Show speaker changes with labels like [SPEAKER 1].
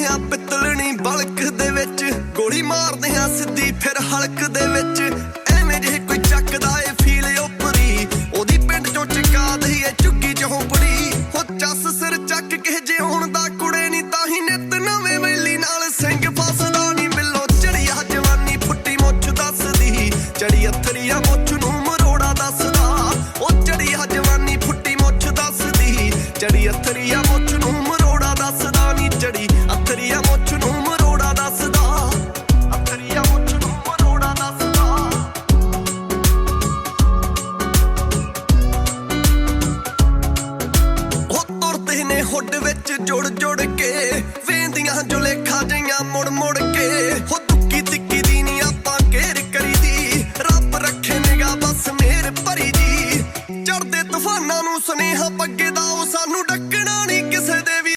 [SPEAKER 1] ਮਾਰਦੇ ਆ ਪਿੱਤਲਣੀ ਬਲਕ ਦੇ ਵਿੱਚ। ਗੋਲੀ ਮਾਰਦੇ ਆ ਸਿੱਧੀ, ਫਿਰ ਹਲਕ ਦੇ ਵਿੱਚ। ਐਵੇਂ ਜੇ ਕੋਈ ਚੱਕਦਾ ਏ ਫੀਲ ਉਪਰੀ। ਉਹਦੀ ਪਿੰਡ ਚੋਂ ਚਕਾ ਦਈ ਏ ਝੁੱਗੀ ਚ ਹੋਪੜੀ ਹੋ ਚੱਸ ਸਿਰ ਚੱਕ ਕੇ ਜੇ ਹੁਣ ਦਾ ਕੁੜੇ ਨਹੀਂ ਤਾਂ ਹੀ ਨਿਤ ਨਵੇਂ ਵੈਲੀ ਨਾਲ ਸਿੰਘ ਫਸਦਾ ਨਹੀਂ ਮਿਲੋ ਚੜੀਆ ਜਵਾਨੀ ਫੁੱਟੀ ਮੁੱਛ ਦੱਸਦੀ। ਚੜੀ ਅਥਰੀਆ ਮੁੱਛ ਨੂੰ ਮਰੋੜਾ ਦੱਸਦਾ। ਉਹ ਚੜੀਆ ਜਵਾਨੀ ਫੁੱਟੀ ਮੁੱਛ ਦੱਸਦੀ। ਚੜੀ ਅਥਰੀਆ ਮੁੱਛ ਨੂੰ ਲੱਭਦੇ ਨੇ ਹੁੱਡ ਵਿੱਚ ਜੁੜ ਜੁੜ ਕੇ। ਵੇਂਦੀਆਂ ਜੁਲੇਖਾ ਜਈਆਂ ਮੁੜ ਮੁੜ ਕੇ। ਹੋ ਤੁੱਕੀ ਤਿੱਕੀ ਦੀ ਨੀ ਆਪਾਂ ਕੇਰ ਕਰੀਦੀ ਰੱਬ ਰੱਖੇ ਨਿਗਾ ਬਸ ਮੇਰ ਭਰੀ ਜੀ ਚੜਦੇ ਤੂਫਾਨਾਂ ਨੂੰ ਸੁਨੇਹਾ ਪੱਗੇ ਦਾ ਉਹ ਸਾਨੂੰ ਡੱਕ